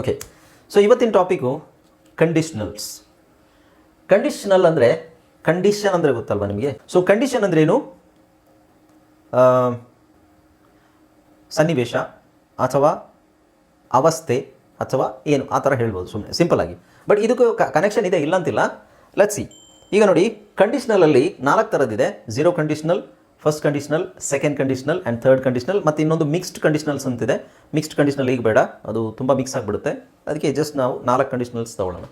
Okay so ಇವತ್ತಿನ topic conditionals conditional ಅಂದರೆ condition ಅಂದರೆ ಗೊತ್ತಲ್ವ ನಿಮಗೆ? ಸೊ ಕಂಡೀಷನ್ ಅಂದ್ರೇನು ಸನ್ನಿವೇಶ ಅಥವಾ ಅವಸ್ಥೆ ಅಥವಾ ಏನು? ಆ ಥರ ಹೇಳ್ಬೋದು ಸುಮ್ಮನೆ ಸಿಂಪಲ್ ಆಗಿ. ಬಟ್ ಇದಕ್ಕೂ ಕನೆಕ್ಷನ್ ಇದೆ ಇಲ್ಲ ಅಂತಿಲ್ಲ. ಈಗ ನೋಡಿ ಕಂಡೀಷ್ನಲಲ್ಲಿ ನಾಲ್ಕು ಥರದ್ದಿದೆ. Zero conditional first conditional second conditional and third conditional ಮತ್ತು ಇನ್ನೊಂದು ಮಿಕ್ಸ್ಡ್ ಕಂಡೀಷನಲ್ಸ್ ಅಂತಿದೆ. ಮಿಕ್ಸ್ಡ್ ಕಂಡೀಷನಲ್ ಈಗ ಬೇಡ, ಅದು ತುಂಬ ಮಿಕ್ಸ್ ಆಗಿಬಿಡುತ್ತೆ. ಅದಕ್ಕೆ ಜಸ್ಟ್ ನಾವು ನಾಲ್ಕು ಕಂಡೀಷನಲ್ಸ್ ತೊಗೊಳ್ಳೋಣ.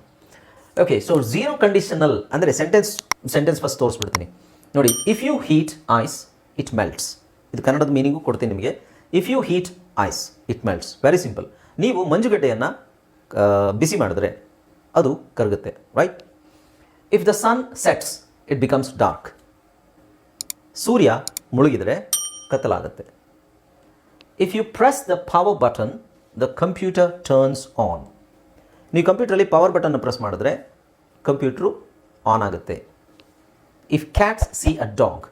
ಓಕೆ ಸೊ ಝೀರೋ ಕಂಡೀಷನಲ್ ಅಂದರೆ ಸೆಂಟೆನ್ಸ್ ಸೆಂಟೆನ್ಸ್ ಫಸ್ಟ್ ತೋರಿಸ್ಬಿಡ್ತೀನಿ. ನೋಡಿ if you heat ice it melts ಇದು ಕನ್ನಡದ ಮೀನಿಂಗು ಕೊಡ್ತೀನಿ ನಿಮಗೆ. If you heat ice it melts very simple ನೀವು ಮಂಜುಗಡ್ಡೆಯನ್ನು ಬಿಸಿ ಮಾಡಿದ್ರೆ ಅದು ಕರಗುತ್ತೆ right if the sun sets it becomes dark ಸೂರ್ಯ ಮುಳುಗಿದರೆ ಕತ್ತಲಾಗುತ್ತೆ. If you press the power button the computer turns on ನೀವು ಕಂಪ್ಯೂಟ್ರಲ್ಲಿ ಪವರ್ ಬಟನ್ನ ಪ್ರೆಸ್ ಮಾಡಿದ್ರೆ ಕಂಪ್ಯೂಟ್ರು ಆನ್ ಆಗುತ್ತೆ. If cats see a dog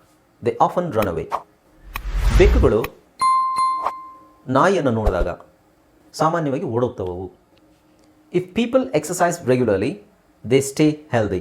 they often run away ಬೆಕ್ಕುಗಳು ನಾಯಿಯನ್ನು ನೋಡಿದಾಗ ಸಾಮಾನ್ಯವಾಗಿ ಓಡೋಗ್ತವವು. If people exercise regularly they stay healthy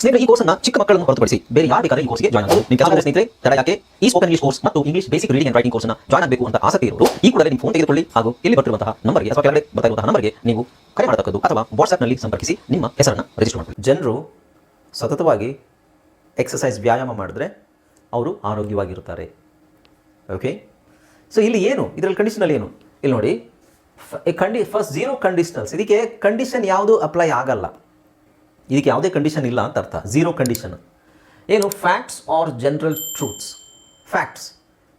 ಸ್ನೇಹಿತರೆ, ಈ ಕೋರ್ಸ್ನ ಚಿಕ್ಕ ಮಕ್ಕಳನ್ನು ಹೊರತುಪಡಿಸಿ ಬೇರೆ ಯಾರು ಬೇಕಾದ್ರೆ ಈ ಕೋರ್ಸ್ಗೆ ಜಾಯ್ನ್ ಆಗಬಹುದು ನಿಮ್ಮ ಕೆಲಸ ಸ್ನೇಹಿತರೆ, ತಡ ಯಾಕೆ? ಈ ಸ್ಪೋಕನ್ ಇಂಗ್ಲಿಷ್ ಕೋರ್ಸ್ ಮತ್ತು English basic reading and writing ಕೋರ್ಸ್ನ ಜಾಯ್ನ್ ಆಗಬೇಕು ಅಂತ ಆಸಕ್ತಿ ಇರೋರು, ಈ ಕೂಡಲೇ ನಿಮ್ಮ ಫೋನ್ ತೆಗೆದುಕೊಳ್ಳಿ ಹಾಗೂ ಇಲ್ಲಿ ಬರ್ತಿರುವಂತಹ ನಂಬರ್ಗೆ ಅಥವಾ ಕೆಳಗಡೆ ಬರ್ತಾ ಇರುವಂತಹ ನಂಬರ್ಗೆ ನೀವು ಕರೆ ಮಾಡತಕ್ಕದ್ದು ಅಥವಾ ವಾಟ್ಸ್ಆಪ್ನಲ್ಲಿ ಸಂಪರ್ಕಿಸಿ ನಿಮ್ಮ ಹೆಸರನ್ನು ರಿಜಿಸ್ಟರ್ ಮಾಡಬೇಕು ಜನರು ಸತತವಾಗಿ ಎಕ್ಸಸೈಸ್ ವ್ಯಾಯಾಮ ಮಾಡಿದ್ರೆ ಅವರು ಆರೋಗ್ಯವಾಗಿರುತ್ತಾರೆ. ಓಕೆ ಸೊ ಇಲ್ಲಿ ಏನು? ಇದರಲ್ಲಿ ಕಂಡೀಷನಲ್ಲಿ ಏನು? ಇಲ್ಲಿ ನೋಡಿ ಕಂಡಿ ಫಸ್ಟ್ ಝೀರೋ ಕಂಡೀಷನಲ್ಸ್ ಇದಕ್ಕೆ ಕಂಡೀಷನ್ ಯಾವುದು ಅಪ್ಲೈ ಆಗಲ್ಲ. ಇದಕ್ಕೆ ಯಾವುದೇ ಕಂಡೀಷನ್ ಇಲ್ಲ ಅಂತ ಅರ್ಥ. ಝೀರೋ ಕಂಡೀಷನ್ ಏನು? Facts are general truths facts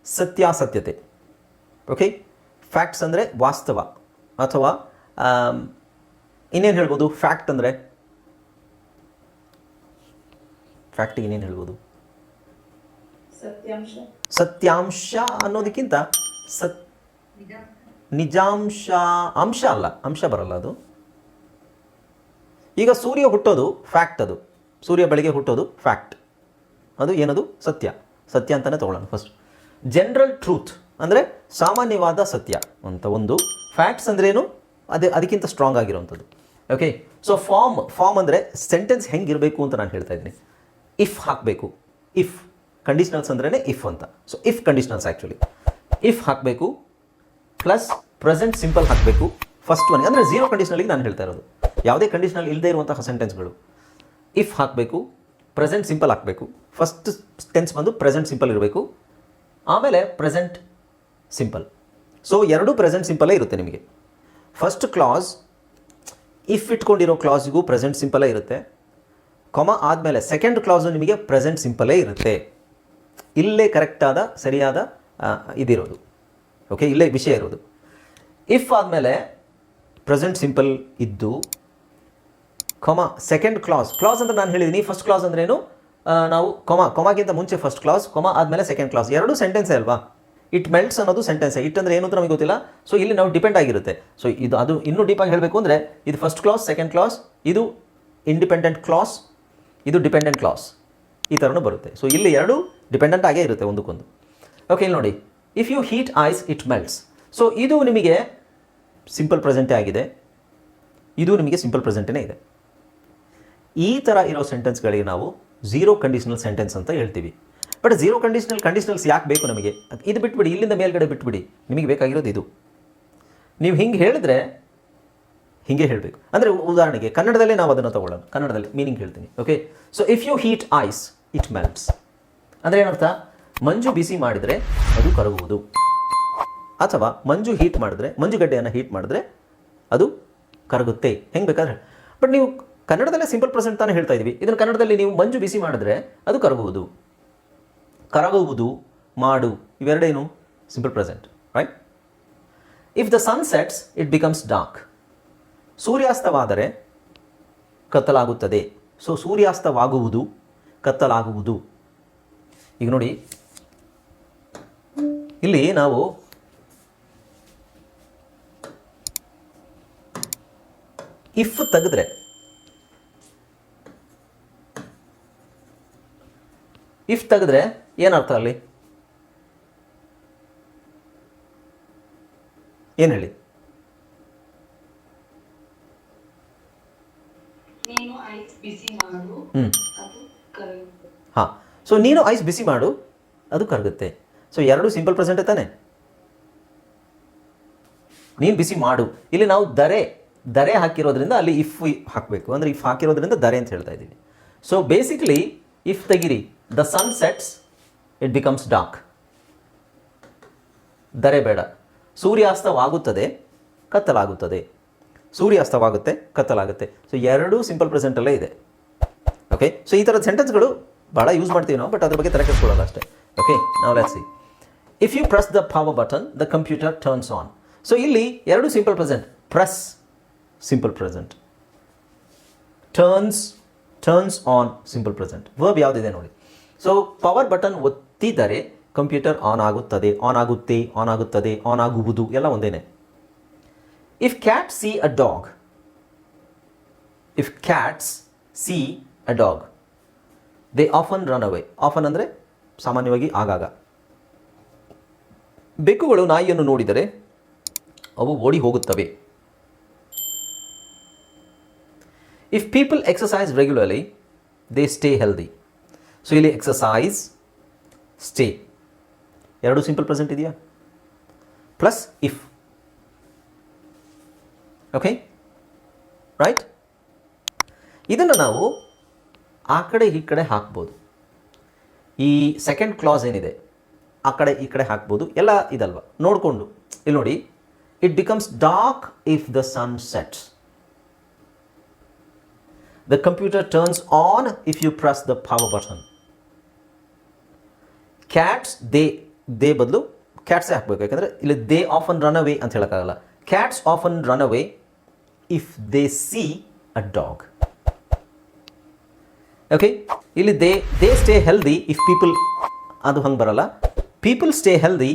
ಸತ್ಯಾಸತ್ಯತೆ. Okay facts ಅಂದರೆ ವಾಸ್ತವ. ಅಥವಾ ಇನ್ನೇನು ಹೇಳ್ಬೋದು? ಫ್ಯಾಕ್ಟ್ ಅಂದರೆ? ಫ್ಯಾಕ್ಟ್ ಇನ್ನೇನು ಹೇಳ್ಬೋದು? ಸತ್ಯಾಂಶ. ಸತ್ಯಾಂಶ ಅನ್ನೋದಕ್ಕಿಂತ ಸತ್ ನಿಜಾಂಶ ಅಂಶ ಅಲ್ಲ. ಅಂಶ ಬರಲ್ಲ ಅದು. ಈಗ ಸೂರ್ಯ ಹುಟ್ಟೋದು ಫ್ಯಾಕ್ಟ್ ಅದು. ಸೂರ್ಯ ಬೆಳಗ್ಗೆ ಹುಟ್ಟೋದು ಫ್ಯಾಕ್ಟ್ ಅದು ಏನದು? ಸತ್ಯ. ಸತ್ಯ ಅಂತಲೇ ತಗೊಳ್ಳೋಣ ಫಸ್ಟ್ ಜನರಲ್ ಟ್ರೂತ್ ಅಂದರೆ ಸಾಮಾನ್ಯವಾದ ಸತ್ಯ ಅಂತ ಒಂದು. ಫ್ಯಾಕ್ಟ್ಸ್ ಅಂದ್ರೇನು ಅದೇ, ಅದಕ್ಕಿಂತ ಸ್ಟ್ರಾಂಗ್ ಆಗಿರೋವಂಥದ್ದು. ಓಕೆ ಸೊ ಫಾರ್ಮ್ ಫಾರ್ಮ್ ಅಂದರೆ ಸೆಂಟೆನ್ಸ್ ಹೆಂಗಿರಬೇಕು ಅಂತ ನಾನು ಹೇಳ್ತಾ ಇದ್ದೀನಿ. ಇಫ್ ಹಾಕಬೇಕು. ಇಫ್ ಕಂಡೀಷನಲ್ಸ್ ಅಂದ್ರೇ ಇಫ್ ಅಂತ. So if conditionals actually if ಹಾಕಬೇಕು. ಪ್ಲಸ್ ಪ್ರೆಸೆಂಟ್ ಸಿಂಪಲ್ ಹಾಕಬೇಕು. ಫಸ್ಟ್ ಒನ್ ಅಂದರೆ ಝೀರೋ ಕಂಡೀಷನಲ್ಲಿಗೆ ನಾನು ಹೇಳ್ತಾ ಇರೋದು. ಯಾವುದೇ ಕಂಡೀಷನಲ್ಲಿ ಇಲ್ಲದೆ ಇರುವಂತಹ ಸೆಂಟೆನ್ಸ್ಗಳು ಇಫ್ ಹಾಕಬೇಕು ಪ್ರೆಸೆಂಟ್ ಸಿಂಪಲ್ ಹಾಕಬೇಕು. ಫಸ್ಟ್ ಟೆನ್ಸ್ ಬಂದು ಪ್ರೆಸೆಂಟ್ ಸಿಂಪಲ್ ಇರಬೇಕು. ಆಮೇಲೆ ಪ್ರೆಸೆಂಟ್ ಸಿಂಪಲ್ ಸೊ ಎರಡೂ ಪ್ರೆಸೆಂಟ್ ಸಿಂಪಲೇ ಇರುತ್ತೆ ನಿಮಗೆ. ಫಸ್ಟ್ ಕ್ಲಾಸ್ ಇಫ್ ಇಟ್ಕೊಂಡಿರೋ ಕ್ಲಾಸಿಗೂ ಪ್ರೆಸೆಂಟ್ ಸಿಂಪಲೇ ಇರುತ್ತೆ. ಕೊಮ ಆದಮೇಲೆ ಸೆಕೆಂಡ್ ಕ್ಲಾಸು ನಿಮಗೆ ಪ್ರೆಸೆಂಟ್ ಸಿಂಪಲೇ ಇರುತ್ತೆ. ಇಲ್ಲೇ ಕರೆಕ್ಟಾದ ಸರಿಯಾದ ಇದಿರೋದು. ಓಕೆ ಇಲ್ಲೇ ವಿಷಯ ಇರೋದು. ಇಫ್ ಆದಮೇಲೆ ಪ್ರೆಸೆಂಟ್ ಸಿಂಪಲ್ ಇದ್ದು ಕೊಮ ಸೆಕೆಂಡ್ ಕ್ಲಾಸ್ ಕ್ಲಾಸ್ ಅಂತ ನಾನು ಹೇಳಿದ್ದೀನಿ. ಫಸ್ಟ್ ಕ್ಲಾಸ್ ಅಂದ್ರೇನು ನಾವು ಕೊಮ ಕೊಮಾಗಿಂತ ಮುಂಚೆ ಫಸ್ಟ್ ಕ್ಲಾಸ್ ಕೊಮ ಆದಮೇಲೆ ಸೆಕೆಂಡ್ ಕ್ಲಾಸ್ ಎರಡು ಸೆಂಟೆನ್ಸೇ ಅಲ್ವಾ? ಇಟ್ ಮೆಲ್ಟ್ಸ್ ಅನ್ನೋದು ಸೆಂಟೆನ್ಸೇ ಇಟ್ ಅಂದರೆ ಏನು ಅಂತ ನಮಗೆ ಗೊತ್ತಿಲ್ಲ. ಸೊ ಇಲ್ಲಿ ನಾವು ಡಿಪೆಂಡ್ ಆಗಿರುತ್ತೆ. ಸೊ ಇದು ಅದು ಇನ್ನೂ ಡೀಪಾಗಿ ಹೇಳಬೇಕು ಅಂದರೆ, ಇದು ಫಸ್ಟ್ ಕ್ಲಾಸ್ ಸೆಕೆಂಡ್ ಕ್ಲಾಸ್ ಇದು ಇಂಡಿಪೆಂಡೆಂಟ್ ಕ್ಲಾಸ್ ಇದು ಡಿಪೆಂಡೆಂಟ್ ಕ್ಲಾಸ್ ಈ ಥರನೂ ಬರುತ್ತೆ. ಸೊ ಇಲ್ಲಿ ಎರಡು ಡಿಪೆಂಡೆಂಟ್ ಆಗೇ ಇರುತ್ತೆ ಒಂದಕ್ಕೊಂದು. ಓಕೆ ಇಲ್ಲಿ ನೋಡಿ. If you heat ice it melts so ಇದು ನಿಮಗೆ ಸಿಂಪಲ್ ಪ್ರೆಸೆಂಟೇ ಆಗಿದೆ. ಇದು ನಿಮಗೆ ಸಿಂಪಲ್ ಪ್ರೆಸೆಂಟೇ ಇದೆ. ಈ ಥರ ಇರೋ ಸೆಂಟೆನ್ಸ್ಗಳಿಗೆ ನಾವು ಝೀರೋ ಕಂಡೀಷನಲ್ ಸೆಂಟೆನ್ಸ್ ಅಂತ ಹೇಳ್ತೀವಿ. ಬಟ್ ಝೀರೋ ಕಂಡೀಷನಲ್ ಕಂಡೀಷನಲ್ಸ್ ಯಾಕೆ ಬೇಕು ನಮಗೆ? ಇದು ಬಿಟ್ಬಿಡಿ, ಇಲ್ಲಿಂದ ಮೇಲ್ಗಡೆ ಬಿಟ್ಬಿಡಿ. ನಿಮಗೆ ಬೇಕಾಗಿರೋದು ಇದು. ನೀವು ಹಿಂಗೆ ಹೇಳಿದ್ರೆ ಹಿಂಗೆ ಹೇಳಬೇಕು. ಅಂದರೆ ಉದಾಹರಣೆಗೆ, ಕನ್ನಡದಲ್ಲೇ ನಾವು ಅದನ್ನು ತಗೊಳ್ಳೋಣ. ಕನ್ನಡದಲ್ಲಿ ಮೀನಿಂಗ್ ಹೇಳ್ತೀನಿ okay so if you heat ice it melts ಅಂದರೆ ಏನರ್ಥ? ಮಂಜು ಬಿಸಿ ಮಾಡಿದರೆ ಅದು ಕರಗುವುದು. ಅಥವಾ ಮಂಜು ಹೀಟ್ ಮಾಡಿದ್ರೆ ಮಂಜುಗಡ್ಡೆಯನ್ನು ಹೀಟ್ ಮಾಡಿದ್ರೆ ಅದು ಕರಗುತ್ತೆ. ಹೆಂಗೆ ಬೇಕಾದ್ರೆ? ಬಟ್ ನೀವು ಕನ್ನಡದಲ್ಲೇ ಸಿಂಪಲ್ ಪ್ರೆಸೆಂಟ್ ತಾನೇ ಹೇಳ್ತಾ ಇದ್ದೀವಿ ಇದನ್ನು ಕನ್ನಡದಲ್ಲಿ ನೀವು ಮಂಜು ಬಿಸಿ ಮಾಡಿದ್ರೆ ಅದು ಕರಗುವುದು. ಕರಗುವುದು, ಮಾಡು, ಇವೆರಡೇನು? Simple present right if the sun sets it becomes dark ಸೂರ್ಯಾಸ್ತವಾದರೆ ಕತ್ತಲಾಗುತ್ತದೆ. ಸೊ ಸೂರ್ಯಾಸ್ತವಾಗುವುದು, ಕತ್ತಲಾಗುವುದು. ಈಗ ನೋಡಿ. ಇಲ್ಲಿ ನಾವು ಇಫ್ ತೆಗೆದ್ರೆ ಇಫ್ ತೆಗೆದ್ರೆ ಏನರ್ಥ ಅಲ್ಲಿ? ಏನು ಹೇಳಿ? ಹಾಂ. ಸೊ ನೀನು ಐಸ್ ಬಿಸಿ ಮಾಡು ಅದು ಕರಗುತ್ತೆ. ಸೊ ಎರಡು ಸಿಂಪಲ್ ಪ್ರೆಸೆಂಟ್ ತಾನೆ? ನೀನು ಬಿಸಿ ಮಾಡು. ಇಲ್ಲಿ ನಾವು ದರೆ ದರೆ ಹಾಕಿರೋದ್ರಿಂದ ಅಲ್ಲಿ ಇಫ್ ಹಾಕಬೇಕು. ಅಂದರೆ ಇಫ್ ಹಾಕಿರೋದ್ರಿಂದ ದರೆ ಅಂತ ಹೇಳ್ತಾ ಇದ್ದೀವಿ. ಸೊ ಬೇಸಿಕ್ಲಿ ಇಫ್ ತೆಗಿರಿ. The sun sets it becomes dark ದರೆ ಬೇಡ. ಸೂರ್ಯಾಸ್ತವಾಗುತ್ತದೆ, ಕತ್ತಲಾಗುತ್ತದೆ. ಸೂರ್ಯಾಸ್ತವಾಗುತ್ತೆ, ಕತ್ತಲಾಗುತ್ತೆ. ಸೊ ಎರಡೂ ಸಿಂಪಲ್ ಪ್ರೆಸೆಂಟಲ್ಲೇ ಇದೆ. ಓಕೆ ಸೊ ಈ ಥರದ ಸೆಂಟೆನ್ಸ್ಗಳು ಭಾಳ ಯೂಸ್ ಮಾಡ್ತೀವಿ ನಾವು ಬಟ್ ಅದ್ರ ಬಗ್ಗೆ ತಲೆ ಕೆಡಿಸ್ಕೊಳ್ಳೋಲ್ಲ ಅಷ್ಟೇ. ಓಕೆ ನಾವು let's see if you press the power button the computer turns on so ಇಲ್ಲಿ ಎರಡು simple present press simple present turns turns on simple present verb ಯಾವುದಿದೆ ನೋಡಿ. ಸೊ ಪವರ್ ಬಟನ್ ಒತ್ತಿದರೆ ಕಂಪ್ಯೂಟರ್ ಆನ್ ಆಗುತ್ತದೆ ಆನ್ ಆಗುತ್ತೆ on ಆಗುತ್ತದೆ on ಆಗುವುದು ಎಲ್ಲ ಒಂದೇನೆ. If cat see a dog if cats see a dog they often run away often ಅಂದರೆ ಸಾಮಾನ್ಯವಾಗಿ ಆಗಾಗ. ಬೆಕ್ಕುಗಳು ನಾಯಿಯನ್ನು ನೋಡಿದರೆ ಅವು ಓಡಿ ಹೋಗುತ್ತವೆ. If people exercise regularly they stay healthy so ಇಲ್ಲಿ ಎಕ್ಸಸೈಸ್ ಸ್ಟೇ ಎರಡು ಸಿಂಪಲ್ ಪ್ರೆಸೆಂಟ್ ಇದೆಯಾ? ಪ್ಲಸ್ ಇಫ್ ಓಕೆ ರೈಟ್ ಇದನ್ನು ನಾವು ಆ ಕಡೆ ಈ ಕಡೆ ಹಾಕ್ಬೋದು. ಈ ಸೆಕೆಂಡ್ ಕ್ಲಾಸ್ ಏನಿದೆ? ಆ ಕಡೆ ಈ ಕಡೆ ಹಾಕ್ಬೋದು. ಎಲ್ಲ ಇದಲ್ವ? ನೋಡಿಕೊಂಡು. ಇಲ್ಲಿ ನೋಡಿ. It becomes dark if the sun sets the computer turns on if you press the power button cats they they ಬದಲು ಕ್ಯಾಟ್ಸೇ ಹಾಕ್ಬೇಕು. ಯಾಕಂದರೆ ಇಲ್ಲಿ ದೇ ಆಫನ್ ರನ್ ಅವೇ ಅಂತ ಹೇಳೋಕ್ಕಾಗಲ್ಲ. Cats often run away if they see a dog okay ಇಲ್ಲಿ they they stay healthy if people ಅದು ಹಂಗೆ ಬರಲ್ಲ. People stay healthy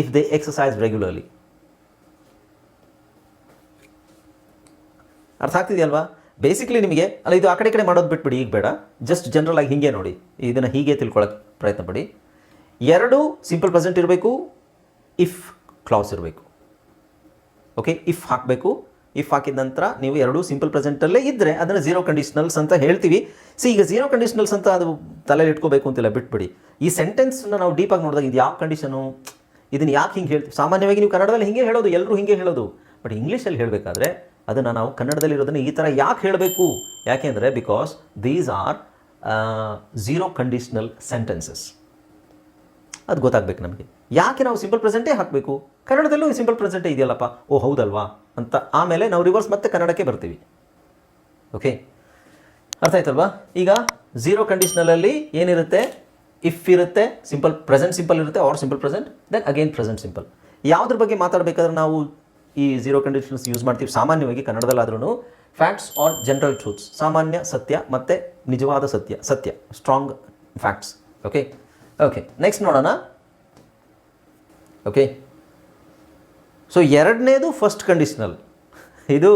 if they exercise regularly ಅರ್ಥ ಆಗ್ತಿದೆಯಲ್ವಾ? ಬೇಸಿಕಲಿ ನಿಮಗೆ, ಅಲ್ಲ ಇದು ಆ ಕಡೆ ಕಡೆ ಮಾಡೋದು ಬಿಟ್ಬಿಡಿ, ಈಗ ಬೇಡ. ಜಸ್ಟ್ ಜನರಲ್ ಆಗಿ ಹೀಗೆ ನೋಡಿ. ಇದನ್ನು ಹೀಗೆ ತಿಳ್ಕೊಳ್ಳೋಕೆ ಪ್ರಯತ್ನ ಪಡಿ. ಎರಡು ಸಿಂಪಲ್ ಪ್ರೆಸೆಂಟ್ ಇರಬೇಕು ಇಫ್ ಕ್ಲಾಸ್ ಇರಬೇಕು. ಓಕೆ ಇಫ್ ಹಾಕಬೇಕು. ಇಫ್ ಹಾಕಿದ ನಂತರ ನೀವು ಎರಡು ಸಿಂಪಲ್ ಪ್ರೆಸೆಂಟಲ್ಲೇ ಇದ್ದರೆ ಅದನ್ನು ಝೀರೋ ಕಂಡೀಷನಲ್ಸ್ ಅಂತ ಹೇಳ್ತೀವಿ. ಸಿ ಈಗ ಝೀರೋ ಕಂಡೀಷನಲ್ಸ್ ಅಂತ ಅದು ತಲೆಯಲ್ಲಿ ಇಟ್ಕೋಬೇಕು ಅಂತಿಲ್ಲ ಬಿಟ್ಬಿಡಿ. ಈ ಸೆಂಟೆನ್ಸ್ನ ನಾವು ಡೀಪಾಗಿ ನೋಡಿದಾಗ ಇದು ಯಾವ ಕಂಡೀಷನು ಇದನ್ನು ಯಾಕೆ ಹಿಂಗೆ ಹೇಳ್ತೀವಿ ಸಾಮಾನ್ಯವಾಗಿ ನೀವು ಕನ್ನಡದಲ್ಲಿ ಹಿಂಗೆ ಹೇಳೋದು ಎಲ್ಲರೂ ಹಿಂಗೆ ಹೇಳೋದು. ಬಟ್ ಇಂಗ್ಲೀಷಲ್ಲಿ ಹೇಳಬೇಕಾದ್ರೆ ಅದನ್ನು ನಾವು ಕನ್ನಡದಲ್ಲಿರೋದನ್ನು ಈ ಥರ ಯಾಕೆ ಹೇಳಬೇಕು? ಯಾಕೆಂದರೆ because these are zero conditional sentences ಅದು ಗೊತ್ತಾಗಬೇಕು ನಮಗೆ. ಯಾಕೆ ನಾವು ಸಿಂಪಲ್ ಪ್ರೆಸೆಂಟೇ ಹಾಕಬೇಕು? ಕನ್ನಡದಲ್ಲೂ ಸಿಂಪಲ್ ಪ್ರೆಸೆಂಟೇ ಇದೆಯಲ್ಲಪ್ಪ. ಓ, ಹೌದಲ್ವಾ? ಅಂತ ಆಮೇಲೆ ನಾವು ರಿವರ್ಸ್ ಮತ್ತೆ ಕನ್ನಡಕ್ಕೆ ಬರ್ತೀವಿ. ಓಕೆ ಅರ್ಥ ಆಯ್ತಲ್ವಾ? ಈಗ ಝೀರೋ ಕಂಡೀಷನಲ್ಲಿ ಏನಿರುತ್ತೆ? ಇಫ್ ಇರುತ್ತೆ ಸಿಂಪಲ್ ಪ್ರೆಸೆಂಟ್ ಸಿಂಪಲ್ ಇರುತ್ತೆ or simple present then again present simple ಯಾವುದ್ರ ಬಗ್ಗೆ ಮಾತಾಡಬೇಕಾದ್ರೆ ನಾವು ಈ ಝೀರೋ ಕಂಡೀಷನ್ಸ್ ಯೂಸ್ ಮಾಡ್ತೀವಿ. ಸಾಮಾನ್ಯವಾಗಿ ಕನ್ನಡದಲ್ಲಾದ್ರೂ ಫ್ಯಾಕ್ಟ್ಸ್ ಆರ್ ಜನರಲ್ ಟ್ರೂತ್ಸ್ ಸಾಮಾನ್ಯ ಸತ್ಯ ಮತ್ತು ನಿಜವಾದ ಸತ್ಯ. ಸತ್ಯ. Strong facts okay okay next ನೋಡೋಣ. ಓಕೆ ಸೊ ಎರಡನೇದು ಫಸ್ಟ್ ಕಂಡೀಷ್ನಲ್ ಇದು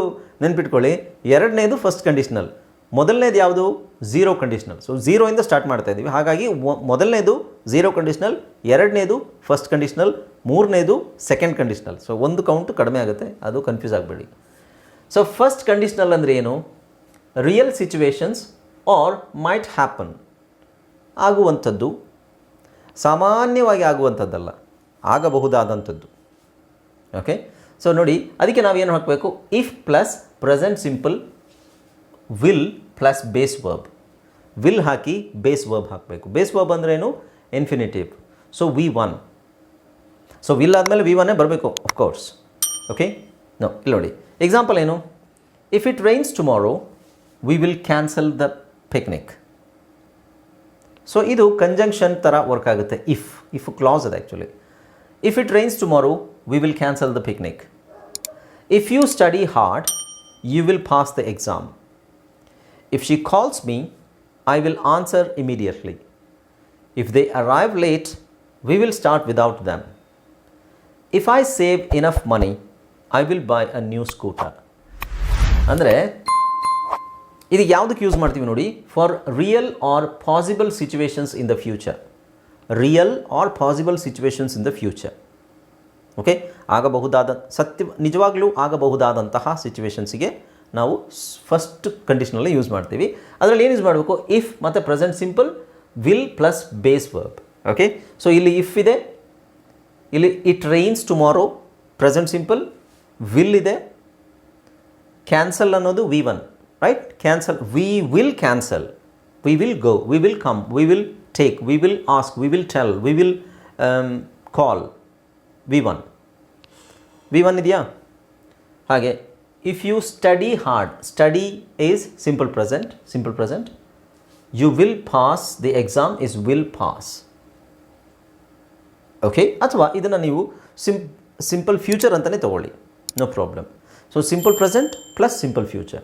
ನೆನ್ಪಿಟ್ಕೊಳ್ಳಿ. ಎರಡನೇದು ಫಸ್ಟ್ ಕಂಡೀಷ್ನಲ್ ಮೊದಲನೇದು ಯಾವುದು? ಝೀರೋ ಕಂಡೀಷ್ನಲ್ ಸೊ ಝೀರೋಯಿಂದ ಸ್ಟಾರ್ಟ್ ಮಾಡ್ತಾ ಇದ್ದೀವಿ ಹಾಗಾಗಿ ಮೊದಲನೇದು ಝೀರೋ ಕಂಡೀಷ್ನಲ್ ಎರಡನೇದು ಫಸ್ಟ್ ಕಂಡೀಷ್ನಲ್ ಮೂರನೇದು ಸೆಕೆಂಡ್ ಕಂಡೀಷ್ನಲ್ ಸೊ ಒಂದು ಕೌಂಟು ಕಡಿಮೆ ಆಗುತ್ತೆ. ಅದು ಕನ್ಫ್ಯೂಸ್ ಆಗಬೇಡಿ. ಸೊ ಫಸ್ಟ್ ಕಂಡೀಷ್ನಲ್ ಅಂದರೆ ಏನು? Real situations or might happen ಆಗುವಂಥದ್ದು ಸಾಮಾನ್ಯವಾಗಿ ಆಗುವಂಥದ್ದಲ್ಲ, ಆಗಬಹುದಾದಂಥದ್ದು. ಓಕೆ ಸೊ ನೋಡಿ, ಅದಕ್ಕೆ ನಾವೇನು ಹಾಕಬೇಕು? If plus present simple will plus base verb will hockey base verb ಹಾಕಬೇಕು. ಬೇಸ್ ವರ್ಬ್ ಅಂದ್ರೇನು infinitive so V one so will ಆದಮೇಲೆ ವಿ ಒನ್ನೇ ಬರಬೇಕು ಕೋರ್ಸ್ ಓಕೆ ನೋ ಇಲ್ಲಿ ನೋಡಿ. ಎಕ್ಸಾಂಪಲ್ ಏನು? If it rains tomorrow we will cancel the picnic so ಇದು conjunction ಥರ ವರ್ಕ್ ಆಗುತ್ತೆ. ಇಫ್ ಇಫ್ ಕ್ಲಾಸ್ ಅದು actually if it rains tomorrow we will cancel the picnic if you study hard you will pass the exam if she calls me I will answer immediately if they arrive late we will start without them if I save enough money I will buy a new scooter ಅಂದರೆ ಇದಕ್ಕೆ ಯಾವುದಕ್ಕೆ use ಮಾಡ್ತೀವಿ ನೋಡಿ? For real or possible situations in the future real or possible situations in the future okay ಆಗಬಹುದಾದ ಸತ್ಯ, ನಿಜವಾಗ್ಲೂ ಆಗಬಹುದಾದಂತಹ ಸಿಚುವೇಶನ್ಸಿಗೆ ನಾವು first ಕಂಡೀಷನಲ್ಲಿ use ಮಾಡ್ತೀವಿ. ಅದರಲ್ಲಿ ಏನು ಯೂಸ್ ಮಾಡಬೇಕು? ಇಫ್ ಮತ್ತು present simple will plus base verb okay so ಇಲ್ಲಿ ಇಫ್ ಇದೆ, ಇಲ್ಲಿ it rains tomorrow present simple will ಇದೆ ಕ್ಯಾನ್ಸಲ್ ಅನ್ನೋದು V one right cancel we will cancel we will go we will come we will take we will ask we will tell we will call we won we won ಇದೆಯಾ ಹಾಗೆ if you study hard study is simple present simple present you will pass the exam is will pass okay ಅಥವಾ ಇದನ್ನು ನೀವು ಸಿಂಪ್ simple future ಅಂತಲೇ ತಗೊಳ್ಳಿ no problem so simple present plus simple future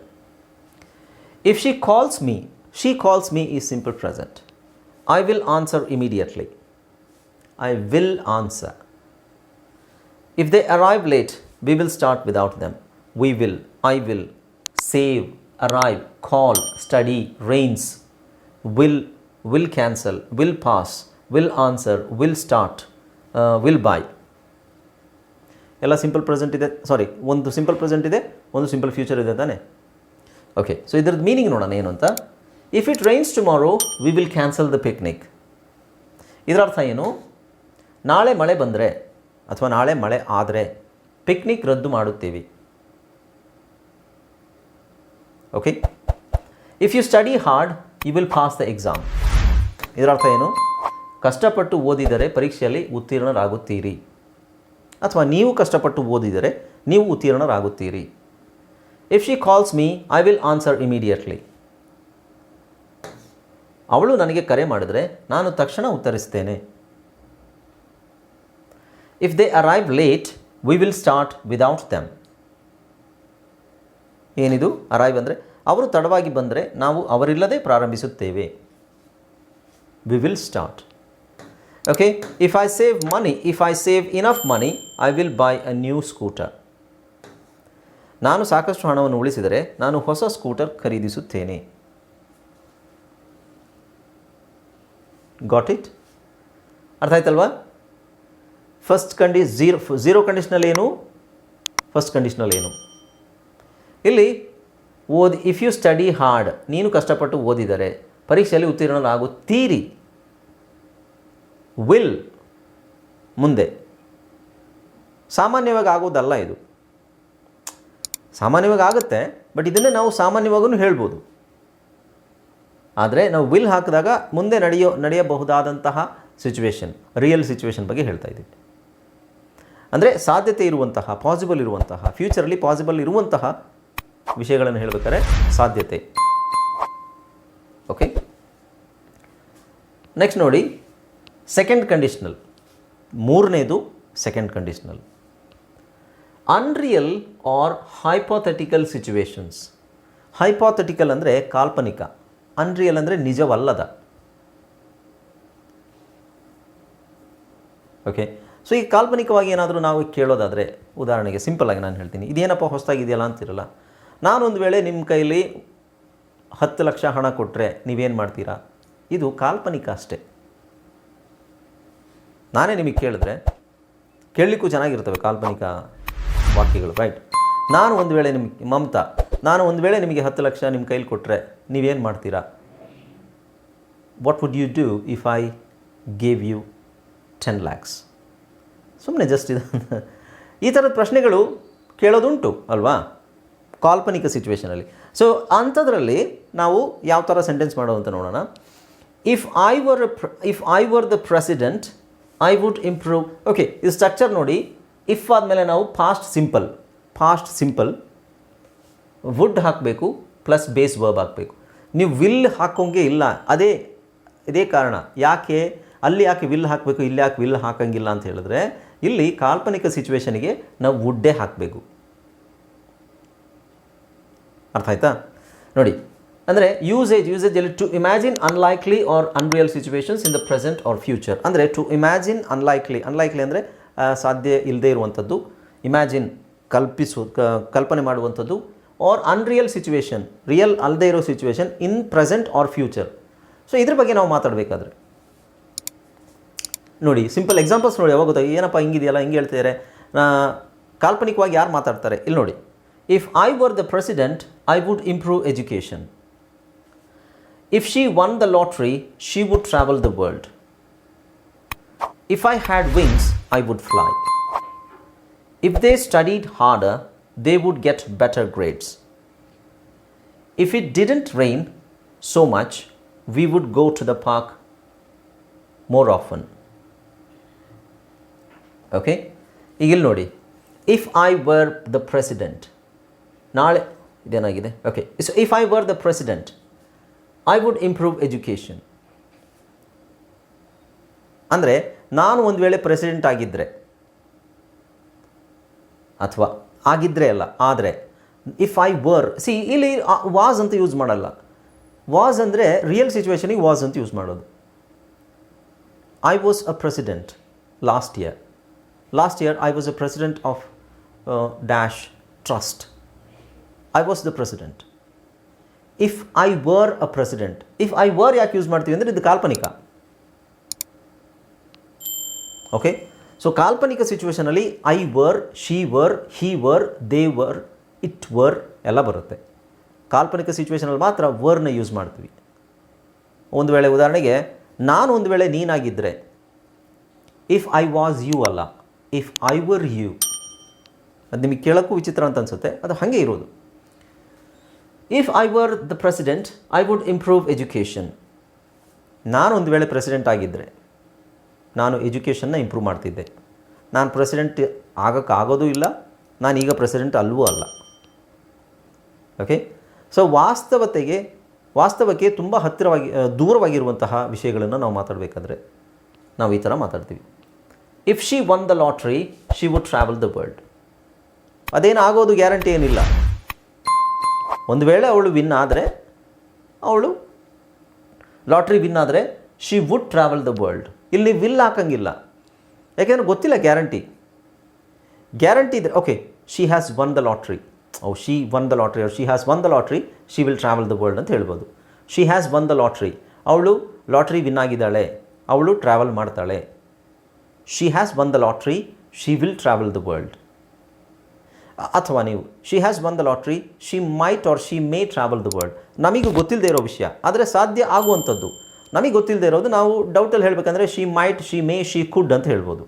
If she calls me she calls me is simple present I will answer immediately I will answer If they arrive late, we will start without them. We will, I will, save, arrive, call, study, rains, will, will cancel, will pass, will answer, will start, uh, will buy. ಎಲ್ಲ simple present ಇದೆ ಸಾರಿ ಒಂದು simple present ಇದೆ ಒಂದು simple future ಇದೆ ತಾನೆ okay so ಇದ್ರದ್ದು meaning ನೋಡೋಣ ಏನು ಅಂತ? If it rains tomorrow we will cancel the picnic ಇದರ ಅರ್ಥ ಏನು? ನಾಳೆ ಮಳೆ ಬಂದರೆ ಅಥವಾ ನಾಳೆ ಮಳೆ ಆದರೆ ಪಿಕ್ನಿಕ್ ರದ್ದು ಮಾಡುತ್ತೀವಿ. Okay if you study hard you will pass the exam ಇದರ ಅರ್ಥ ಏನು? ಕಷ್ಟಪಟ್ಟು ಓದಿದರೆ ಪರೀಕ್ಷೆಯಲ್ಲಿ ಉತ್ತೀರ್ಣರಾಗುತ್ತೀರಿ. ಅಥವಾ ನೀವು ಕಷ್ಟಪಟ್ಟು ಓದಿದರೆ ನೀವು ಉತ್ತೀರ್ಣರಾಗುತ್ತೀರಿ. If she calls me I will answer immediately ಅವಳು ನನಗೆ ಕರೆ ಮಾಡಿದರೆ ನಾನು ತಕ್ಷಣ ಉತ್ತರಿಸ್ತೇನೆ. If they arrive late we will start without them ಏನಿದು? ಅರೈವ್ ಅಂದರೆ ಅವರು ತಡವಾಗಿ ಬಂದರೆ ನಾವು ಅವರಿಲ್ಲದೆ ಪ್ರಾರಂಭಿಸುತ್ತೇವೆ. We will start okay if I save money if I save enough money I will buy a new scooter ನಾನು ಸಾಕಷ್ಟು ಹಣವನ್ನು ಉಳಿಸಿದರೆ ನಾನು ಹೊಸ ಸ್ಕೂಟರ್ ಖರೀದಿಸುತ್ತೇನೆ. ಗಾಟ್ ಇಟ್ ಅರ್ಥ ಆಯ್ತಲ್ವಾ? ಫಸ್ಟ್ ಕಂಡಿ ಝೀರೋ ಝೀರೋ ಕಂಡೀಷ್ನಲ್ಲಿ ಏನು ಫಸ್ಟ್ ಕಂಡೀಷ್ನಲ್ ಏನು ಇಲ್ಲಿ, ಓದಿ ಇಫ್ ಯು ಸ್ಟಡಿ ಹಾರ್ಡ್ ನೀನು ಕಷ್ಟಪಟ್ಟು ಓದಿದರೆ, ಪರೀಕ್ಷೆಯಲ್ಲಿ ಉತ್ತೀರ್ಣರಾಗುತ್ತೀರಿ ವಿಲ್ ಮುಂದೆ. ಸಾಮಾನ್ಯವಾಗಿ ಆಗೋದಲ್ಲ ಇದು. ಸಾಮಾನ್ಯವಾಗಿ ಆಗುತ್ತೆ ಬಟ್ ಇದನ್ನೇ ನಾವು ಸಾಮಾನ್ಯವಾಗೂ ಹೇಳ್ಬೋದು. ಆದರೆ ನಾವು ವಿಲ್ ಹಾಕಿದಾಗ ಮುಂದೆ ನಡೆಯೋ, ನಡೆಯಬಹುದಾದಂತಹ ಸಿಚುವೇಶನ್ ರಿಯಲ್ ಸಿಚುವೇಶನ್ ಬಗ್ಗೆ ಹೇಳ್ತಾ ಇದ್ದೀವಿ ಅಂದರೆ ಸಾಧ್ಯತೆ ಇರುವಂತಹ ಪಾಸಿಬಲ್ ಇರುವಂತಹ ಫ್ಯೂಚರಲ್ಲಿ ಪಾಸಿಬಲ್ ಇರುವಂತಹ ವಿಷಯಗಳನ್ನು ಹೇಳಬೇಕಾದ್ರೆ ಸಾಧ್ಯತೆ. ಓಕೆ ನೆಕ್ಸ್ಟ್ ನೋಡಿ ಸೆಕೆಂಡ್ ಕಂಡೀಷ್ನಲ್ ಮೂರನೇದು second conditional unreal or hypothetical situations hypothetical ಅಂದರೆ ಕಾಲ್ಪನಿಕ. ಅನ್ರಿಯಲ್ ಅಂದರೆ ನಿಜವಲ್ಲದ. ಓಕೆ ಸೊ ಈ ಕಾಲ್ಪನಿಕವಾಗಿ ಏನಾದರೂ ನಾವು ಕೇಳೋದಾದರೆ, ಉದಾಹರಣೆಗೆ ಸಿಂಪಲ್ಲಾಗಿ ನಾನು ಹೇಳ್ತೀನಿ. ಇದೇನಪ್ಪ ಹೊಸದಾಗಿದೆಯಲ್ಲ ಅಂತಿರಲ್ಲ. ನಾನೊಂದು ವೇಳೆ ನಿಮ್ಮ ಕೈಲಿ ಹತ್ತು ಲಕ್ಷ ಹಣ ಕೊಟ್ಟರೆ ನೀವೇನು ಮಾಡ್ತೀರಾ? ಇದು ಕಾಲ್ಪನಿಕ ಅಷ್ಟೇ. ನಾನೇ ನಿಮಗೆ ಕೇಳಿದ್ರೆ, ಕೇಳಲಿಕ್ಕೂ ಚೆನ್ನಾಗಿರ್ತವೆ ಕಾಲ್ಪನಿಕ ವಾಕ್ಯಗಳು ರೈಟ್ ನಾನು ಒಂದು ವೇಳೆ ನಿಮಗೆ ಮಮತಾ, ನಾನು ಒಂದು ವೇಳೆ ನಿಮಗೆ ಹತ್ತು ಲಕ್ಷ ನಿಮ್ಮ ಕೈಲಿ ಕೊಟ್ಟರೆ ನೀವೇನು ಮಾಡ್ತೀರಾ? What would you do if I gave you ten lakhs ಸುಮ್ಮನೆ ಜಸ್ಟ್ ಇದು ಈ ಥರದ ಪ್ರಶ್ನೆಗಳು ಕೇಳೋದುಂಟು, ಅಲ್ವಾ? ಕಾಲ್ಪನಿಕ ಸಿಚುವೇಷನಲ್ಲಿ ಸೊ ಅಂಥದ್ರಲ್ಲಿ ನಾವು ಯಾವ ಥರ ಸೆಂಟೆನ್ಸ್ ಮಾಡೋ ಅಂತ ನೋಡೋಣ if I were if I were the president I would improve okay ಇದು ಸ್ಟ್ರಕ್ಚರ್ ನೋಡಿ. ಇಫ್ ಆದಮೇಲೆ ನಾವು past simple past simple would ಹಾಕಬೇಕು ಪ್ಲಸ್ ಬೇಸ್ ವರ್ಬ್ ಹಾಕಬೇಕು. ನೀವು ವಿಲ್ ಹಾಕೋಂಗೆ ಇಲ್ಲ. ಅದೇ, ಇದೇ ಕಾರಣ. ಯಾಕೆ? ಅಲ್ಲಿ ಯಾಕೆ ವಿಲ್ ಹಾಕಬೇಕು, ಇಲ್ಲಿ ಯಾಕೆ ವಿಲ್ ಹಾಕಂಗಿಲ್ಲ ಅಂತ ಹೇಳಿದ್ರೆ, ಇಲ್ಲಿ ಕಾಲ್ಪನಿಕ ಸಿಚುವೇಶನಿಗೆ ನಾವು ವುಡ್ಡೇ ಹಾಕಬೇಕು. ಅರ್ಥ ಆಯ್ತಾ? ನೋಡಿ, ಅಂದರೆ usage ಯೂಸೇಜಲ್ಲಿ to imagine unlikely or unreal situations in the present or future ಅಂದರೆ ಟು ಇಮ್ಯಾಜಿನ್ ಅನ್ಲೈಕ್ಲಿ ಅನ್ಲೈಕ್ಲಿ ಅಂದರೆ ಸಾಧ್ಯ ಇಲ್ಲದೆ ಇರುವಂಥದ್ದು. ಇಮ್ಯಾಜಿನ್ ಕಲ್ಪಿಸು ಕಲ್ಪನೆ ಮಾಡುವಂಥದ್ದು. ಆರ್ ಅನ್ರಿಯಲ್ ಸಿಚುವೇಷನ್ ರಿಯಲ್ ಅಲ್ಲದೆ ಇರೋ situation in present or future so ಇದ್ರ ಬಗ್ಗೆ ನಾವು ಮಾತಾಡಬೇಕಾದ್ರೆ. ನೋಡಿ ಸಿಂಪಲ್ ಎಕ್ಸಾಂಪಲ್ಸ್ ನೋಡಿ, ಯಾವಾಗ ಗೊತ್ತಾಗಿ ಏನಪ್ಪ, ಹಿಂಗಿದೆಯಲ್ಲ, ಹಿಂಗೆ ಹೇಳ್ತಿದ್ದಾರೆ ಕಾಲ್ಪನಿಕವಾಗಿ ಯಾರು ಮಾತಾಡ್ತಾರೆ? ಇಲ್ಲಿ ನೋಡಿ. If I were the president I would improve education if she won the lottery she would travel the world if I had wings I would fly if they studied harder they would get better grades if it didn't rain so much we would go to the park more often okay ಈಗ ಇಲ್ಲಿ ನೋಡಿ if I were the president ನಾಳೆ ಇದೇನಾಗಿದೆ okay so if I were the president I would improve education ಅಂದರೆ ನಾನು ಒಂದು ವೇಳೆ president ಆಗಿದ್ದರೆ ಅಥವಾ ಆಗಿದ್ದರೆ ಅಲ್ಲ, ಆದರೆ ಇಫ್ ಐ ವರ್ ಸಿ ಇಲ್ಲಿ ವಾಸ್ ಅಂತ ಯೂಸ್ ಮಾಡಲ್ಲ. ವಾಸ್ ಅಂದರೆ ರಿಯಲ್ ಸಿಚುವೇಷನಿಗೆ ವಾಸ್ ಅಂತ ಯೂಸ್ ಮಾಡೋದು. I was a president last year last year I was a president of dash trust I was the president if I were a president if I were ಯಾಕೆ use ಮಾಡ್ತೀವಿ ಅಂದರೆ, ಇದು ಕಾಲ್ಪನಿಕ. Okay so ಕಾಲ್ಪನಿಕ ಸಿಚುವೇಷನಲ್ಲಿ I were she were he were they were it were ಎಲ್ಲ ಬರುತ್ತೆ. ಕಾಲ್ಪನಿಕ ಸಿಚುವೇಷನಲ್ಲಿ ಮಾತ್ರ ವರ್ನ ಯೂಸ್ ಮಾಡ್ತೀವಿ. ಒಂದು ವೇಳೆ ಉದಾಹರಣೆಗೆ, ನಾನು ಒಂದು ವೇಳೆ ನೀನಾಗಿದ್ದರೆ ಇಫ್ ಐ ವಾಸ್ ಯು ಅಲ್ಲ ಇಫ್ ಐ ವರ್ ಯು ಅದು ನಿಮಗೆ ಕೇಳೋಕ್ಕೂ ವಿಚಿತ್ರ ಅಂತ ಅನಿಸುತ್ತೆ, ಅದು ಹಾಗೆ ಇರೋದು. If I were the president I would improve education ನಾನು ಒಂದು ವೇಳೆ ಪ್ರೆಸಿಡೆಂಟ್ ಆಗಿದ್ದರೆ ನಾನು ಎಜುಕೇಷನ್ನ ಇಂಪ್ರೂವ್ ಮಾಡ್ತಿದ್ದೆ. ನಾನು ಪ್ರೆಸಿಡೆಂಟ್ ಆಗೋಕ್ಕಾಗೋದೂ ಇಲ್ಲ ನಾನೀಗ ಪ್ರೆಸಿಡೆಂಟ್ ಅಲ್ಲವೂ ಅಲ್ಲ. ಓಕೆ ಸೊ ವಾಸ್ತವತೆಗೆ, ವಾಸ್ತವಕ್ಕೆ ತುಂಬ ಹತ್ತಿರವಾಗಿ ದೂರವಾಗಿರುವಂತಹ ವಿಷಯಗಳನ್ನು ನಾವು ಮಾತಾಡಬೇಕಾದ್ರೆ, ನಾವು ಈ ಥರ ಮಾತಾಡ್ತೀವಿ. If she won the lottery she would travel the world ಅದೇನು ಆಗೋದು ಗ್ಯಾರಂಟಿ ಏನಿಲ್ಲ. ಒಂದು ವೇಳೆ ಅವಳು ವಿನ್ ಆದರೆ, ಅವಳು ಲಾಟ್ರಿ ವಿನ್ ಆದರೆ she would travel the world ಇಲ್ಲಿ ವಿಲ್ ಹಾಕಂಗಿಲ್ಲ. ಯಾಕೆಂದರೆ ಗೊತ್ತಿಲ್ಲ ಗ್ಯಾರಂಟಿ ಗ್ಯಾರಂಟಿ ಇದ್ರೆ okay she has won the lottery oh she won the lottery she has won the lottery she will travel the world ಅಂತ ಹೇಳ್ಬೋದು. She has won the lottery ಅವಳು lottery win ಆಗಿದ್ದಾಳೆ. ಅವಳು travel ಮಾಡ್ತಾಳೆ. She has won the lottery she will travel the world ಅಥವಾ ನೀವು she has won the lottery she might or she may travel the world ನಮಗೂ ಗೊತ್ತಿಲ್ಲದೆ ಇರೋ ವಿಷಯ, ಆದರೆ ಸಾಧ್ಯ ಆಗುವಂಥದ್ದು. ನಮಗೆ ಗೊತ್ತಿಲ್ಲದೆ ಇರೋದು ನಾವು ಡೌಟಲ್ಲಿ ಹೇಳಬೇಕಂದ್ರೆ she might she may she could ಅಂತ ಹೇಳ್ಬೋದು.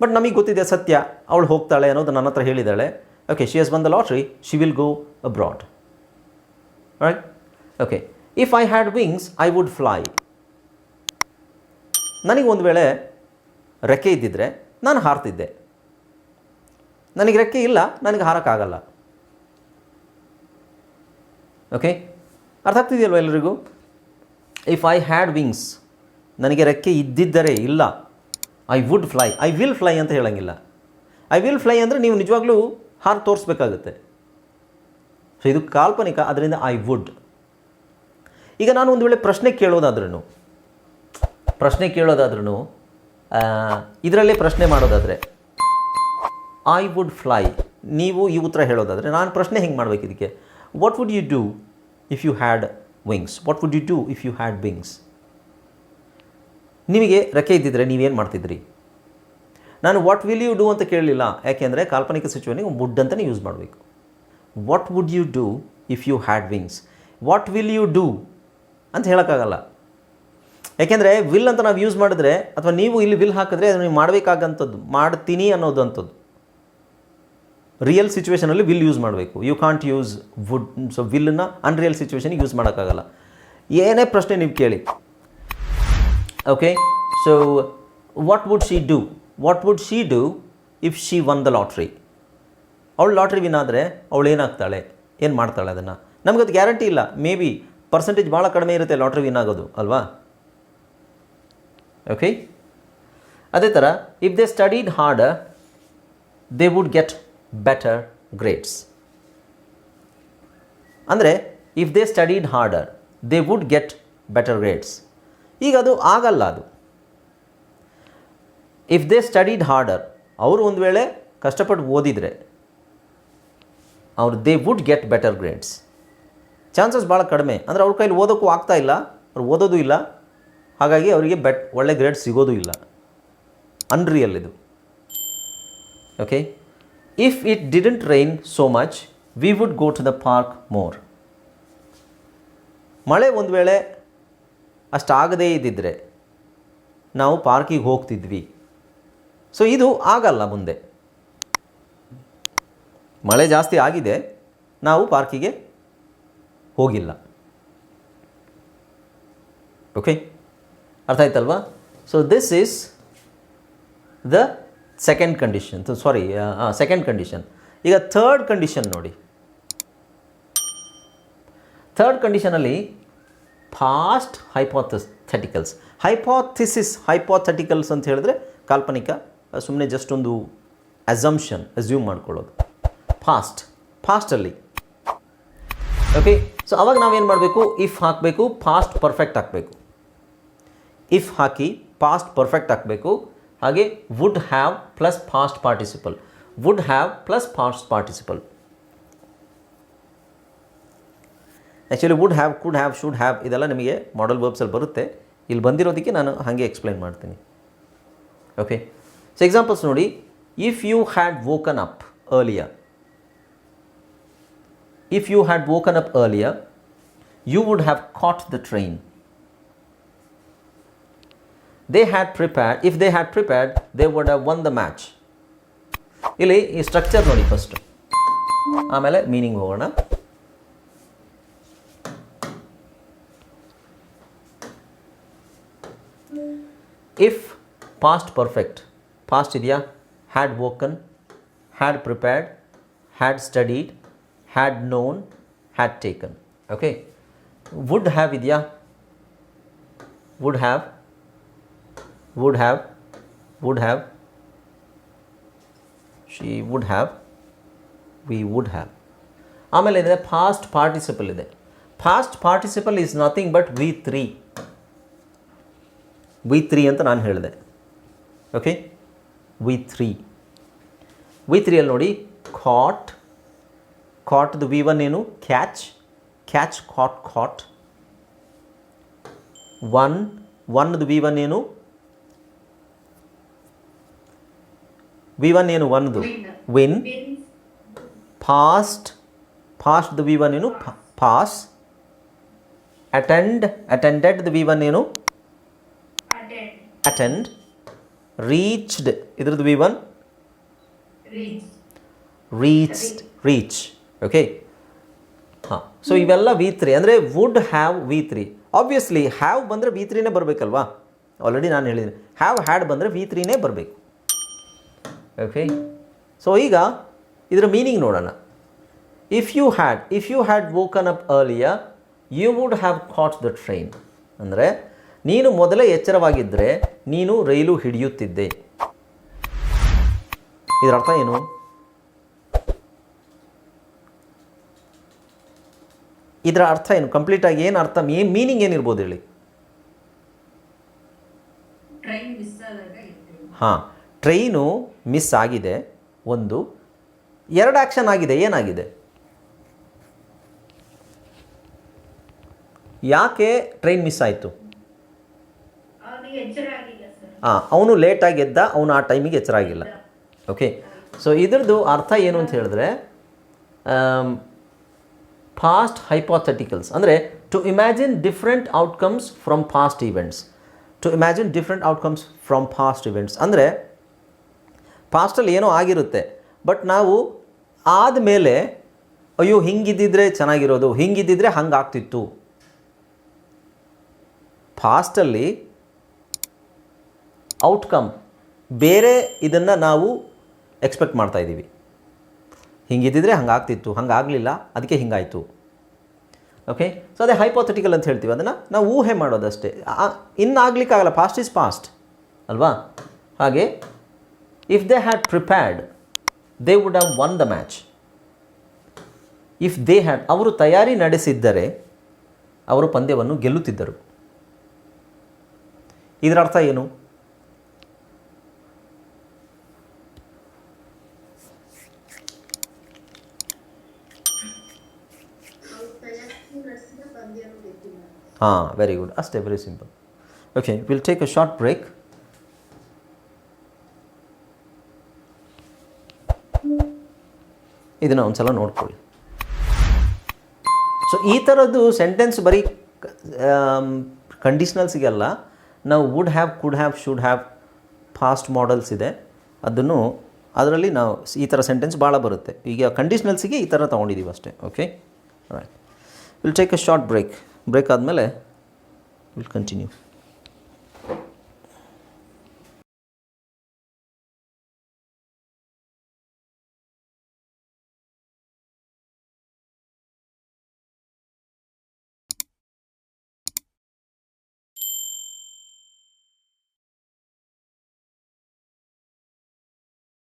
ಬಟ್ ನಮಗೆ ಗೊತ್ತಿದೆ ಸತ್ಯ, ಅವಳು ಹೋಗ್ತಾಳೆ ಅನ್ನೋದು ನನ್ನ ಹತ್ರ ಹೇಳಿದ್ದಾಳೆ. ಓಕೆ ಶಿ ಎಸ್ ಬಂದ lottery she will go abroad right okay if I had wings I would fly ನನಗೆ ಒಂದು ವೇಳೆ ರೆಕ್ಕೆ ಇದ್ದಿದ್ದರೆ ನಾನು ಹಾರ್ತಿದ್ದೆ. ನನಗೆ ರೆಕ್ಕೆ ಇಲ್ಲ, ನನಗೆ ಹಾರೋಕ್ಕಾಗಲ್ಲ. ಓಕೆ ಅರ್ಥ ಆಗ್ತಿದೆಯಲ್ವ ಎಲ್ಲರಿಗೂ ಇಫ್ ಐ ಹ್ಯಾಡ್ ವಿಂಗ್ಸ್ ನನಗೆ ರೆಕ್ಕೆ ಇದ್ದಿದ್ದರೆ ಇಲ್ಲ. I would fly I will fly ಅಂತ ಹೇಳೋಂಗಿಲ್ಲ. ಐ ವಿಲ್ ಫ್ಲೈ ಅಂದರೆ ನೀವು ನಿಜವಾಗ್ಲೂ ಹಾರ್ ತೋರಿಸ್ಬೇಕಾಗುತ್ತೆ. ಸೊ ಇದು ಕಾಲ್ಪನಿಕ, ಅದರಿಂದ ಐ ವುಡ್ ಈಗ ನಾನು ಒಂದು ವೇಳೆ ಪ್ರಶ್ನೆ ಕೇಳೋದಾದ್ರೂ ಪ್ರಶ್ನೆ ಕೇಳೋದಾದ್ರೂ ಇದರಲ್ಲೇ ಪ್ರಶ್ನೆ ಮಾಡೋದಾದರೆ ಐ ವುಡ್ ಫ್ಲೈ ನೀವು ಈ ಉತ್ತರ ಹೇಳೋದಾದರೆ, ನಾನು ಪ್ರಶ್ನೆ ಹೆಂಗೆ ಮಾಡಬೇಕು ಇದಕ್ಕೆ what would you do if you had wings what would you do if you had wings ನಿಮಗೆ ರೆಕ್ಕೆ ಇದ್ದಿದ್ರೆ ನೀವೇನು ಮಾಡ್ತಿದ್ರಿ? ನಾನು ವಾಟ್ ವಿಲ್ ಯು ಡೂ ಅಂತ ಕೇಳಲಿಲ್ಲ. ಯಾಕೆಂದರೆ ಕಾಲ್ಪನಿಕ ಸಿಚುವೇನಿಗೆ ವುಡ್ ಅಂತಲೇ ಯೂಸ್ ಮಾಡಬೇಕು. What would you do if you had wings what will you do ಅಂತ ಹೇಳೋಕ್ಕಾಗಲ್ಲ. ಯಾಕೆಂದರೆ ವಿಲ್ ಅಂತ ನಾವು ಯೂಸ್ ಮಾಡಿದ್ರೆ ಅಥವಾ ನೀವು ಇಲ್ಲಿ ವಿಲ್ ಹಾಕಿದ್ರೆ ಅದು ನೀವು ಮಾಡಬೇಕಾಗಂಥದ್ದು ಮಾಡ್ತೀನಿ ಅನ್ನೋದು ಅಂಥದ್ದು ರಿಯಲ್ ಸಿಚುವೇಷನಲ್ಲಿ ವಿಲ್ ಯೂಸ್ ಮಾಡಬೇಕು. You can't use would so ವಿಲ್ಲನ್ನು unreal ಸಿಚುವೇಷನಿಗೆ ಯೂಸ್ ಮಾಡೋಕ್ಕಾಗಲ್ಲ. ಏನೇ ಪ್ರಶ್ನೆ ನೀವು ಕೇಳಿ. Okay so what would she do what would she do if she won the lottery ಅವಳು ಲಾಟ್ರಿ ವಿನ್ ಆದರೆ ಅವಳು ಏನಾಗ್ತಾಳೆ? ಏನು ಮಾಡ್ತಾಳೆ ಅದನ್ನು? ನಮ್ಗೆ ಅದು ಗ್ಯಾರಂಟಿ ಇಲ್ಲ. ಮೇ ಬಿ ಪರ್ಸೆಂಟೇಜ್ ಭಾಳ ಕಡಿಮೆ ಇರುತ್ತೆ ಲಾಟ್ರಿ ವಿನ್ ಆಗೋದು, ಅಲ್ವಾ? ಓಕೆ ಅದೇ ಥರ if they studied hard they would get better grades ಅಂದರೆ if they studied harder they would get better grades ಈಗ ಅದು ಆಗಲ್ಲ ಅದು. ಇಫ್ ದೇ ಸ್ಟಡೀಡ್ ಹಾರ್ಡರ್ ಅವರು ಒಂದು ವೇಳೆ ಕಷ್ಟಪಟ್ಟು ಓದಿದರೆ, ಅವ್ರು they would get better grades chances ಭಾಳ ಕಡಿಮೆ. ಅಂದರೆ ಅವ್ರ ಕೈಲಿ ಓದೋಕ್ಕೂ ಆಗ್ತಾ ಇಲ್ಲ, ಅವ್ರು ಓದೋದು ಇಲ್ಲ. ಹಾಗಾಗಿ ಅವರಿಗೆ ಬೆಟ್ ಒಳ್ಳೆ ಗ್ರೇಡ್ ಸಿಗೋದು ಇಲ್ಲ. ಅನ್ರಿಯಲ್ ಇದು. Okay if it didn't rain so much, we would go to the park more. ಮಳೆ ಒಂದು ವೇಳೆ ಅಷ್ಟಾಗದೇ ಇದ್ದಿದ್ದರೆ ನಾವು ಪಾರ್ಕಿಗೆ ಹೋಗ್ತಿದ್ವಿ. ಸೊ ಇದು ಆಗಲ್ಲ ಮುಂದೆ. ಮಳೆ ಜಾಸ್ತಿ ಆಗಿದೆ ನಾವು ಪಾರ್ಕಿಗೆ ಹೋಗಿಲ್ಲ. ಓಕೆ ಅರ್ಥ ಆಯ್ತಲ್ವಾ? So this is the second condition sorry second condition ಈಗ ಥರ್ಡ್ ಕಂಡೀಷನ್ ನೋಡಿ. ಥರ್ಡ್ ಕಂಡೀಷನಲ್ಲಿ ಫಾಸ್ಟ್ ಹೈಪಾಥೆಟಿಕಲ್ಸ್ ಹೈಪಾಥಿಸಿಸ್ ಹೈಪಾಥೆಟಿಕಲ್ಸ್ ಅಂತ ಹೇಳಿದ್ರೆ ಕಾಲ್ಪನಿಕ ಸುಮ್ಮನೆ ಜಸ್ಟ್ ಒಂದು ಅಸಂಪ್ಷನ್ ಅಸ್ಯೂಮ್ ಮಾಡ್ಕೊಳ್ಳೋದು. ಫಾಸ್ಟ್ ಫಾಸ್ಟಲ್ಲಿ ಓಕೆ ಸೊ ಅವಾಗ ನಾವೇನು ಮಾಡಬೇಕು? ಇಫ್ ಹಾಕಬೇಕು ಫಾಸ್ಟ್ ಪರ್ಫೆಕ್ಟ್ ಹಾಕಬೇಕು. ಇಫ್ ಹಾಕಿ ಪಾಸ್ಟ್ ಪರ್ಫೆಕ್ಟ್ ಹಾಕಬೇಕು. ಹಾಗೆ would have plus past participle would have plus past participle actually would have could have should have ಇದೆಲ್ಲ ನಿಮಗೆ ಮಾಡಲ್ ವರ್ಬ್ಸಲ್ಲಿ ಬರುತ್ತೆ. ಇಲ್ಲಿ ಬಂದಿರೋದಕ್ಕೆ ನಾನು ಹಾಗೆ ಎಕ್ಸ್ಪ್ಲೈನ್ ಮಾಡ್ತೀನಿ. ಓಕೆ ಸೊ ಎಕ್ಸಾಂಪಲ್ಸ್ ನೋಡಿ. If you had woken up earlier if you had woken up earlier you would have caught the train. They had prepared, if they had prepared, they would have won the match. ಇಲ್ಲಿ ಈ structure ನೋಡಿ first ಆಮೇಲೆ meaning ಹೋಗೋಣ. If past perfect past ಇದೆಯಾ? Had woken had prepared had studied had known had taken okay would have ಇದೆಯಾ? Would have would have would have she would have we would have ಆಮೇಲೆ ಏನಿದೆ past participle ಇದೆ. Past participle is nothing but V three V three ಅಂತ ನಾನು ಹೇಳಿದೆ. Okay V three V ತ್ರೀಯಲ್ಲಿ ನೋಡಿ caught ಕಾಟ್ದು ವಿ ಒನ್ ಏನು? Catch catch caught caught one ಒನ್ದು V one ಏನು? ವಿ ಒನ್ ಏನು? ಒನ್ದು ವಿನ್ ಫಾಸ್ಟ್ ಫಾಸ್ಟ್ದು ವಿ ಒನ್ ಏನು? Pass attend attended V one ಏನು? ಅಟೆಂಡ್ ರೀಚ್ಡ್ ಇದ್ರದ್ದು V one reached reach okay ಹಾಂ. ಸೊ ಇವೆಲ್ಲ ವಿ ತ್ರೀ ಅಂದರೆ would have V three obviously have ಬಂದರೆ ವಿ ತ್ರೀನೇ ಬರಬೇಕಲ್ವಾ? ಆಲ್ರೆಡಿ ನಾನು ಹೇಳಿದ್ದೀನಿ. ಹ್ಯಾವ್ ಹ್ಯಾಡ್ ಬಂದರೆ ವಿ ತ್ರೀನೇ ಬರಬೇಕು. ಓಕೆ ಸೊ ಈಗ ಇದರ ಮೀನಿಂಗ್ ನೋಡೋಣ. If you had if you had woken up earlier you would have caught the train ಅಂದರೆ ನೀನು ಮೊದಲೇ ಎಚ್ಚರವಾಗಿದ್ದರೆ ನೀನು ರೈಲು ಹಿಡಿಯುತ್ತಿದ್ದೆ. ಇದರ ಅರ್ಥ ಏನು? ಇದರ ಅರ್ಥ ಏನು? ಕಂಪ್ಲೀಟಾಗಿ ಏನು ಅರ್ಥ? ಏನು ಮೀನಿಂಗ್ ಏನಿರ್ಬೋದು ಹೇಳಿ? ಹಾಂ ಟ್ರೈನು ಮಿಸ್ ಆಗಿದೆ ಒಂದು ಎರಡು ಆ್ಯಕ್ಷನ್ ಆಗಿದೆ ಏನಾಗಿದೆ? ಯಾಕೆ ಟ್ರೈನ್ ಮಿಸ್ ಆಯಿತು? ಹಾಂ ಅವನು ಲೇಟಾಗಿ ಎದ್ದ ಅವನು ಆ ಟೈಮಿಗೆ ಎಚ್ಚರಾಗಿಲ್ಲ ಓಕೆ ಸೊ ಇದ್ರದ್ದು ಅರ್ಥ ಏನು ಅಂತ ಹೇಳಿದ್ರೆ ಫಾಸ್ಟ್ ಹೈಪಾಥೆಟಿಕಲ್ಸ್ ಅಂದರೆ to imagine different outcomes from past events to imagine different outcomes from past events ಅಂದರೆ ಪಾಸ್ಟಲ್ಲಿ ಏನೋ ಆಗಿರುತ್ತೆ. ಬಟ್ ನಾವು ಆದಮೇಲೆ, ಅಯ್ಯೋ, ಹಿಂಗಿದ್ದಿದ್ರೆ ಚೆನ್ನಾಗಿರೋದು, ಹಿಂಗಿದ್ದಿದ್ರೆ ಹಂಗೆ ಆಗ್ತಿತ್ತು. ಫಾಸ್ಟಲ್ಲಿ ಔಟ್ಕಮ್ ಬೇರೆ ಇದನ್ನು ನಾವು ಎಕ್ಸ್ಪೆಕ್ಟ್ ಮಾಡ್ತಾ ಇದ್ದೀವಿ. ಹಿಂಗಿದ್ದಿದ್ರೆ ಹಂಗಾಗ್ತಿತ್ತು ಹಂಗಾಗಲಿಲ್ಲ ಅದಕ್ಕೆ ಹಿಂಗಾಯಿತು. ಓಕೆ ಸೊ ಅದೇ ಹೈಪೋಥೆಟಿಕಲ್ ಅಂತ ಹೇಳ್ತೀವಿ. ಅದನ್ನು ನಾವು ಊಹೆ ಮಾಡೋದಷ್ಟೇ. ಇನ್ನಾಗಲಿಕ್ಕಾಗಲ್ಲ ಪಾಸ್ಟ್ ಈಸ್ ಪಾಸ್ಟ್ ಅಲ್ವಾ? ಹಾಗೆ If they had prepared, they would have won the match. If they had ಅವರು ತಯಾರಿ ನಡೆಸಿದ್ದರೆ ಅವರು ಪಂದ್ಯವನ್ನು ಗೆಲ್ಲುತ್ತಿದ್ದರು. ಇದರ ಅರ್ಥ ಏನು? ಹಾಂ ವೆರಿ ಗುಡ್ ಅಷ್ಟೇ very simple okay will take a short break ಇದನ್ನು ಒಂದ್ಸಲ ನೋಡ್ಕೊಳ್ಳಿ. ಸೊ ಈ ಥರದ್ದು ಸೆಂಟೆನ್ಸ್ ಬರೀ ಕಂಡೀಷ್ನಲ್ಸಿಗೆಲ್ಲ ನಾವು would have could have should have past modals ಇದೆ. ಅದನ್ನು ಅದರಲ್ಲಿ ನಾವು ಈ ಥರ ಸೆಂಟೆನ್ಸ್ ಭಾಳ ಬರುತ್ತೆ. ಈಗ ಕಂಡೀಷ್ನಲ್ಸಿಗೆ ಈ ಥರ ತೊಗೊಂಡಿದ್ದೀವಿ ಅಷ್ಟೇ okay right will take a short break break ಆದಮೇಲೆ ವಿಲ್ ಕಂಟಿನ್ಯೂ